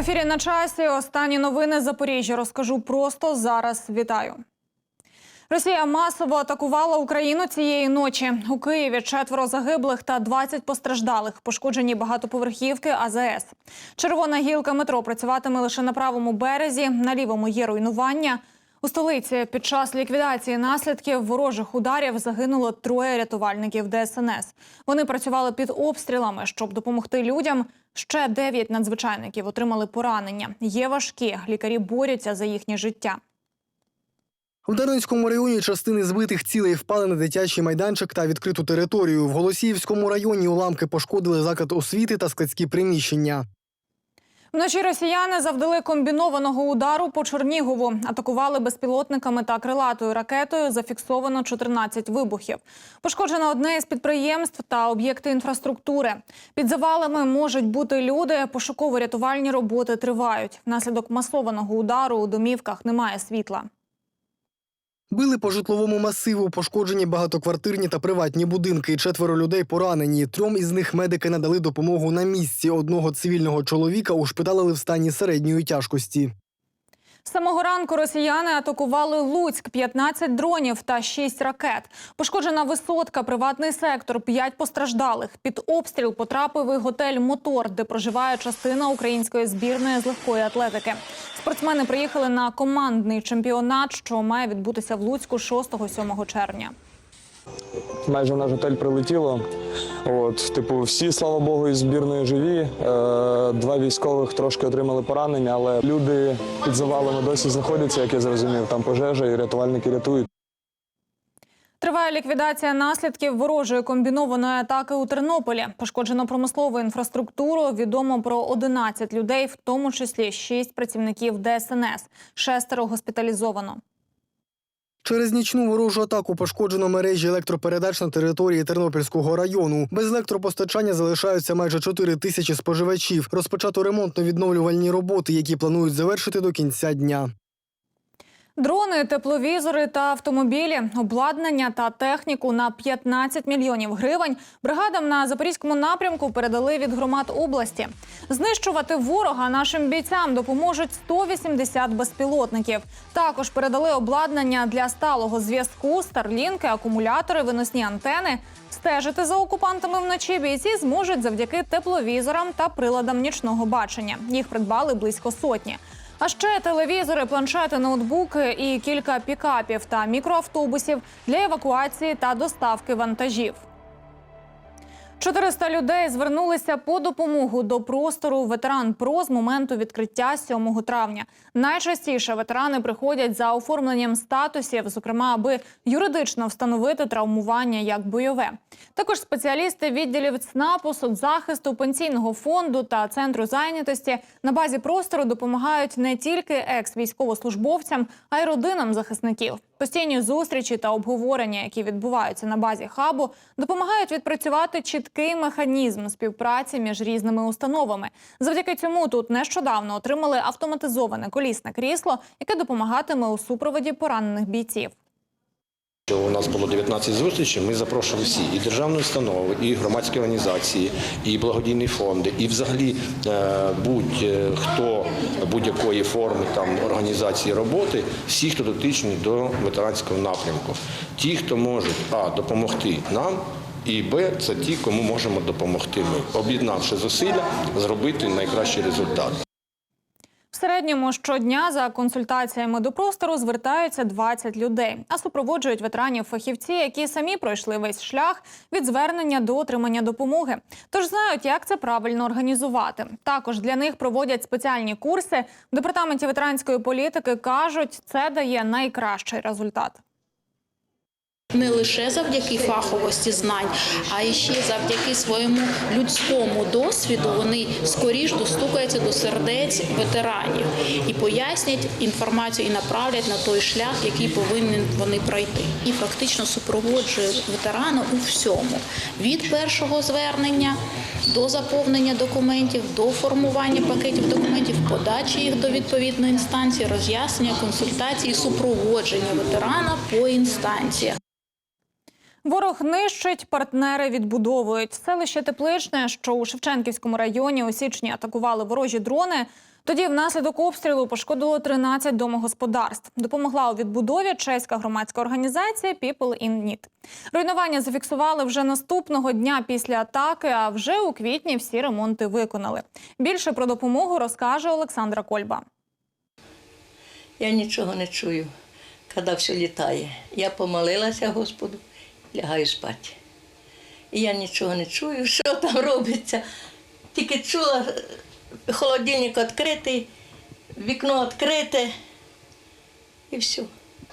ефірі на часі. Останні новини Запоріжжя розкажу просто зараз. Вітаю. Росія масово атакувала Україну цієї ночі. У Києві четверо загиблих та 20 постраждалих. Пошкоджені багатоповерхівки АЗС. Червона гілка метро працюватиме лише на правому березі. На лівому є руйнування. У столиці під час ліквідації наслідків ворожих ударів загинуло троє рятувальників ДСНС. Вони працювали під обстрілами, щоб допомогти людям. Ще дев'ять надзвичайників отримали поранення. Є важкі. Лікарі борються за їхнє життя. В Дарницькому районі частини збитих цілей впали на дитячий майданчик та відкриту територію. В Голосіївському районі уламки пошкодили заклад освіти та складські приміщення. Вночі росіяни завдали комбінованого удару по Чернігову. Атакували безпілотниками та крилатою ракетою. Зафіксовано 14 вибухів. Пошкоджено одне із підприємств та об'єкти інфраструктури. Під завалами можуть бути люди. Пошуково-рятувальні роботи тривають. Внаслідок масованого удару у домівках немає світла. Били по житловому масиву, пошкоджені багатоквартирні та приватні будинки. Четверо людей поранені. Трьом із них медики надали допомогу на місці. Одного цивільного чоловіка ушпиталили в стані середньої тяжкості. Самого ранку росіяни атакували Луцьк, 15 дронів та 6 ракет. Пошкоджена висотка, приватний сектор, 5 постраждалих. Під обстріл потрапив і готель Мотор, де проживає частина української збірної з легкої атлетики. Спортсмени приїхали на командний чемпіонат, що має відбутися в Луцьку 6-7 червня. майже в наш готель прилетіло. От, типу, всі, слава Богу, із збірної живі. Е, два військових трошки отримали поранення, але люди під завалами досі знаходяться, як я зрозумів. Там пожежа і рятувальники рятують. Триває ліквідація наслідків ворожої комбінованої атаки у Тернополі. Пошкоджено промислову інфраструктуру. Відомо про 11 людей, в тому числі 6 працівників ДСНС. Шестеро госпіталізовано. Через нічну ворожу атаку пошкоджено мережі електропередач на території Тернопільського району. Без електропостачання залишаються майже 4 тисячі споживачів. Розпочато ремонтно-відновлювальні роботи, які планують завершити до кінця дня. Дрони, тепловізори та автомобілі, обладнання та техніку на 15 мільйонів гривень бригадам на запорізькому напрямку передали від громад області. Знищувати ворога нашим бійцям допоможуть 180 безпілотників. Також передали обладнання для сталого зв'язку, старлінки, акумулятори, виносні антени. Стежити за окупантами вночі бійці зможуть завдяки тепловізорам та приладам нічного бачення. Їх придбали близько сотні. А ще телевізори, планшети, ноутбуки і кілька пікапів та мікроавтобусів для евакуації та доставки вантажів. 400 людей звернулися по допомогу до простору ветеран ПРО з моменту відкриття 7 травня. Найчастіше ветерани приходять за оформленням статусів, зокрема, аби юридично встановити травмування як бойове. Також спеціалісти відділів ЦНАПу, соцзахисту, пенсійного фонду та центру зайнятості на базі простору допомагають не тільки екс-військовослужбовцям, а й родинам захисників. Постійні зустрічі та обговорення, які відбуваються на базі хабу, допомагають відпрацювати чіткий механізм співпраці між різними установами. Завдяки цьому тут нещодавно отримали автоматизоване колісне крісло, яке допомагатиме у супроводі поранених бійців. У нас було 19 зустрічей. Ми запрошували всі і державні установи, і громадські організації, і благодійні фонди, і взагалі е, будь-хто будь-якої форми там організації роботи, всі, хто дотичні до ветеранського напрямку. Ті, хто можуть а допомогти нам. І Б це ті, кому можемо допомогти ми, об'єднавши зусилля, зробити найкращий результат. Середньому щодня за консультаціями до простору звертаються 20 людей, а супроводжують ветеранів фахівці, які самі пройшли весь шлях від звернення до отримання допомоги. Тож знають, як це правильно організувати. Також для них проводять спеціальні курси. В департаменті ветеранської політики кажуть, це дає найкращий результат. Не лише завдяки фаховості знань, а ще завдяки своєму людському досвіду вони скоріш достукаються до сердець ветеранів і пояснять інформацію і направлять на той шлях, який повинні вони пройти. І фактично супроводжує ветерана у всьому від першого звернення до заповнення документів, до формування пакетів документів, подачі їх до відповідної інстанції, роз'яснення, консультації, супроводження ветерана по інстанціях. Ворог нищить, партнери відбудовують. Селище Тепличне, що у Шевченківському районі у січні атакували ворожі дрони. Тоді внаслідок обстрілу пошкодило 13 домогосподарств. Допомогла у відбудові чеська громадська організація People in Need. Руйнування зафіксували вже наступного дня після атаки, а вже у квітні всі ремонти виконали. Більше про допомогу розкаже Олександра Кольба. Я нічого не чую, коли все літає. Я помолилася Господу, лягаю спати. І я нічого не чую, що там робиться. Тільки чула, е, холодильник відкритий, вікно відкрите і все.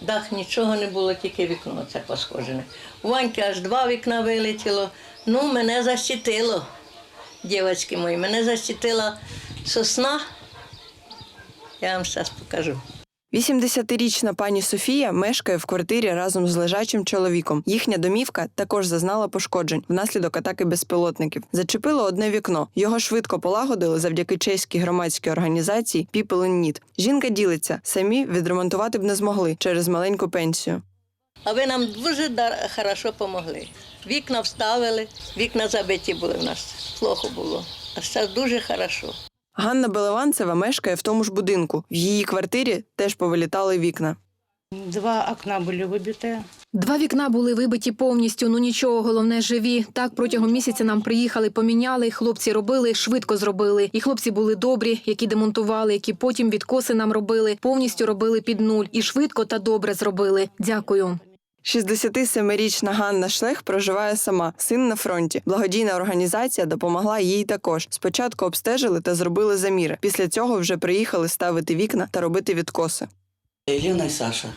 Дах нічого не було, тільки вікно це пошкоджене. У Ваньки аж два вікна вилетіло. Ну, мене защитило, дівчатки мої, мене защитила сосна. Я вам зараз покажу. 80-річна пані Софія мешкає в квартирі разом з лежачим чоловіком. Їхня домівка також зазнала пошкоджень внаслідок атаки безпілотників. Зачепило одне вікно. Його швидко полагодили завдяки чеській громадській організації People in Need. Жінка ділиться, самі відремонтувати б не змогли через маленьку пенсію. А ви нам дуже хорошо допомогли. Вікна вставили, вікна забиті були в нас. Плохо було. А зараз дуже хорошо. Ганна Белеванцева мешкає в тому ж будинку. В її квартирі теж повилітали вікна. Два окна були вибиті. Два вікна були вибиті повністю. Ну нічого, головне живі. Так протягом місяця нам приїхали, поміняли. Хлопці робили, швидко зробили. І хлопці були добрі, які демонтували, які потім відкоси нам робили, повністю робили під нуль і швидко та добре зробили. Дякую. 67-річна Ганна Шлех проживає сама, син на фронті. Благодійна організація допомогла їй також. Спочатку обстежили та зробили заміри. Після цього вже приїхали ставити вікна та робити відкоси. Єліна і Саша.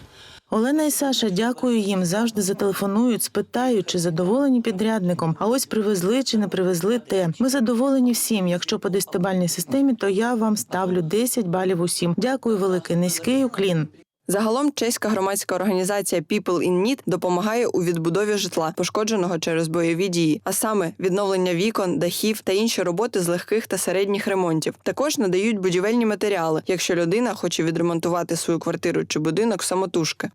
Олена і Саша, дякую їм. Завжди зателефонують, спитають, чи задоволені підрядником. А ось привезли чи не привезли те. Ми задоволені всім. Якщо по десятибальній системі, то я вам ставлю 10 балів усім. Дякую, великий низький уклін. Загалом чеська громадська організація People in Need допомагає у відбудові житла, пошкодженого через бойові дії, а саме відновлення вікон, дахів та інші роботи з легких та середніх ремонтів. Також надають будівельні матеріали, якщо людина хоче відремонтувати свою квартиру чи будинок самотужки.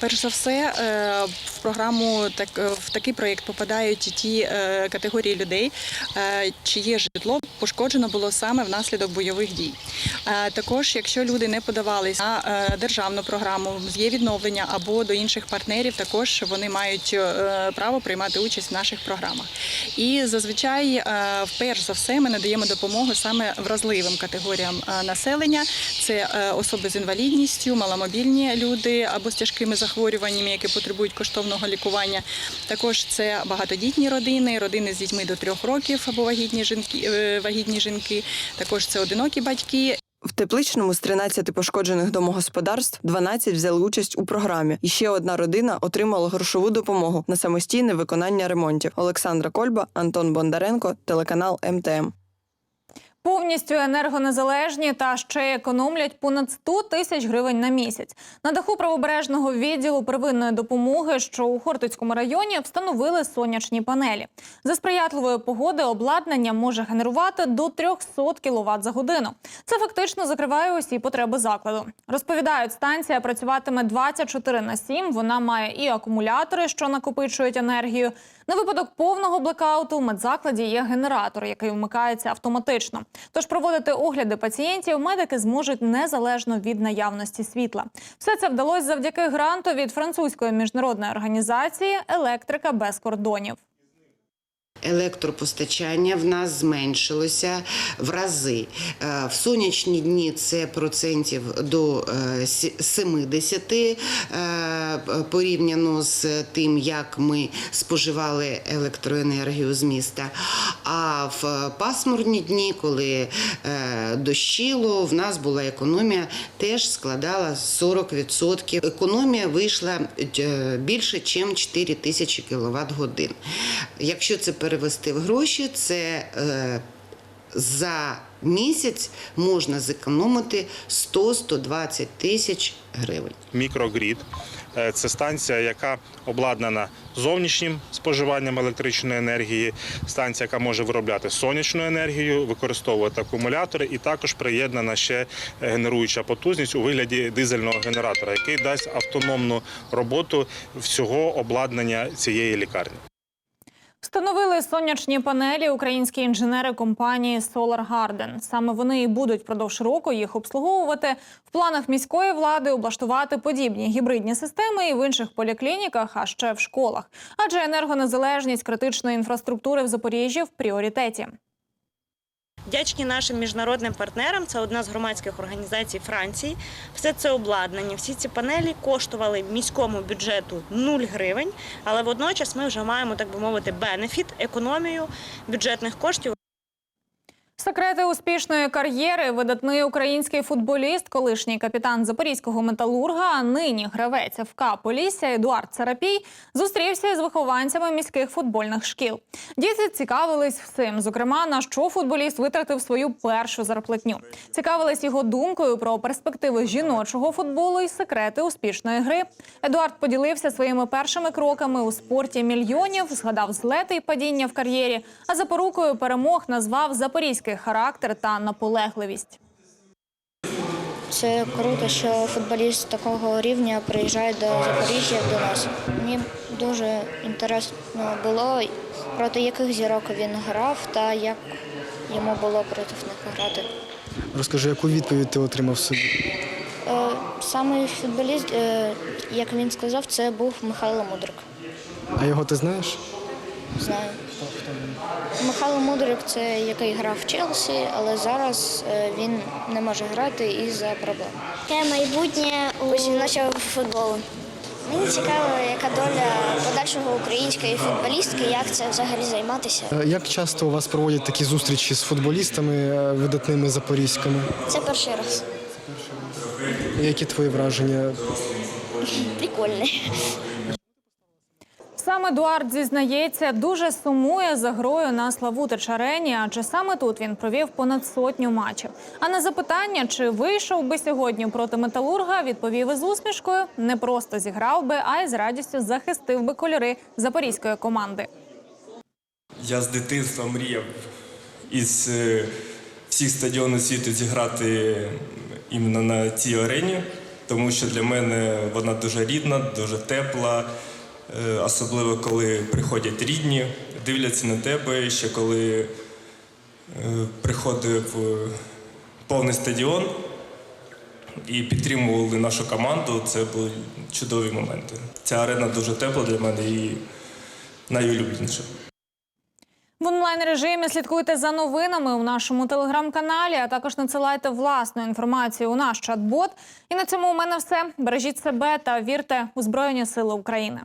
Перш за все, е, в програму так е, в такий проєкт попадають ті е, категорії людей, чиє житло пошкоджено було саме внаслідок бойових дій. Також, якщо люди не подавались на державну програму, є відновлення або до інших партнерів, також вони мають право приймати участь в наших програмах. І зазвичай, вперш за все, ми надаємо допомогу саме вразливим категоріям населення. Це особи з інвалідністю, маломобільні люди або з тяжкими захворюваннями, які потребують коштовного лікування. Також це багатодітні родини, родини з дітьми до трьох років або вагітні жінки, е, вагітні жінки. Також це одинокі батьки. В тепличному з 13 пошкоджених домогосподарств 12 взяли участь у програмі. І ще одна родина отримала грошову допомогу на самостійне виконання ремонтів. Олександра Кольба, Антон Бондаренко, телеканал МТМ. Повністю енергонезалежні та ще економлять понад 100 тисяч гривень на місяць. На даху правобережного відділу первинної допомоги, що у Хортицькому районі, встановили сонячні панелі. За сприятливої погоди обладнання може генерувати до 300 кВт за годину. Це фактично закриває усі потреби закладу. Розповідають, станція працюватиме 24 на 7. Вона має і акумулятори, що накопичують енергію. На випадок повного блекауту в медзакладі є генератор, який вмикається автоматично. Тож проводити огляди пацієнтів медики зможуть незалежно від наявності світла. Все це вдалося завдяки гранту від французької міжнародної організації Електрика без кордонів. Електропостачання в нас зменшилося в рази. Е, В сонячні дні це процентів до е, 70 е, порівняно з тим, як ми споживали електроенергію з міста. А в пасмурні дні, коли е, дощило, в нас була економія, теж складала 40%. Економія вийшла е, більше, ніж 4 тисячі кВт годин. Якщо це перевести в гроші, це е, за місяць можна зекономити 100-120 тисяч гривень. Мікрогрід Е, це станція, яка обладнана зовнішнім споживанням електричної енергії, станція, яка може виробляти сонячну енергію, використовувати акумулятори, і також приєднана ще генеруюча потужність у вигляді дизельного генератора, який дасть автономну роботу всього обладнання цієї лікарні. Встановили сонячні панелі українські інженери компанії Solar Garden. Саме вони і будуть впродовж року їх обслуговувати. В планах міської влади облаштувати подібні гібридні системи і в інших поліклініках, а ще в школах. Адже енергонезалежність критичної інфраструктури в Запоріжжі в пріоритеті. Вдячні нашим міжнародним партнерам. Це одна з громадських організацій Франції. Все це обладнання. Всі ці панелі коштували міському бюджету 0 гривень, але водночас ми вже маємо, так би мовити, бенефіт, економію бюджетних коштів. Секрети успішної кар'єри видатний український футболіст, колишній капітан запорізького металурга, а нині гравець ФК Полісся Едуард Царапій зустрівся із вихованцями міських футбольних шкіл. Діти цікавились всім, зокрема, на що футболіст витратив свою першу зарплатню. Цікавились його думкою про перспективи жіночого футболу і секрети успішної гри. Едуард поділився своїми першими кроками у спорті мільйонів, згадав злети і падіння в кар'єрі, а запорукою перемог назвав запорізький характер та наполегливість. Це круто, що футболіст такого рівня приїжджає до Запоріжжя до нас. Мені дуже інтересно було, проти яких зірок він грав та як йому було проти них грати. Розкажи, яку відповідь ти отримав собі? Е, Саме футболіст, е, як він сказав, це був Михайло Мудрик. А його ти знаєш? Знаю. Михайло Мудрик це який грав в Челсі, але зараз е, він не може грати із-за проблем. Яке майбутнє у жіночого футболу? Мені цікаво, яка доля подальшого української футболістки, як це взагалі займатися. Е, Як часто у вас проводять такі зустрічі з футболістами е, видатними запорізькими? Це перший раз. Які твої враження? Прикольний. Сам Едуард зізнається, дуже сумує за грою на Славутич арені, адже саме тут він провів понад сотню матчів. А на запитання, чи вийшов би сьогодні проти металурга, відповів із усмішкою: не просто зіграв би, а й з радістю захистив би кольори запорізької команди. Я з дитинства мріяв із е, всіх стадіонів світу зіграти іменно на цій арені, тому що для мене вона дуже рідна, дуже тепла, особливо коли приходять рідні, дивляться на тебе. Ще коли е, приходив е, повний стадіон і підтримували нашу команду, це були чудові моменти. Ця арена дуже тепла для мене і найулюбленіша. В онлайн режимі слідкуйте за новинами у нашому телеграм-каналі, а також надсилайте власну інформацію у наш чат-бот. І на цьому у мене все. Бережіть себе та вірте у Збройні Сили України.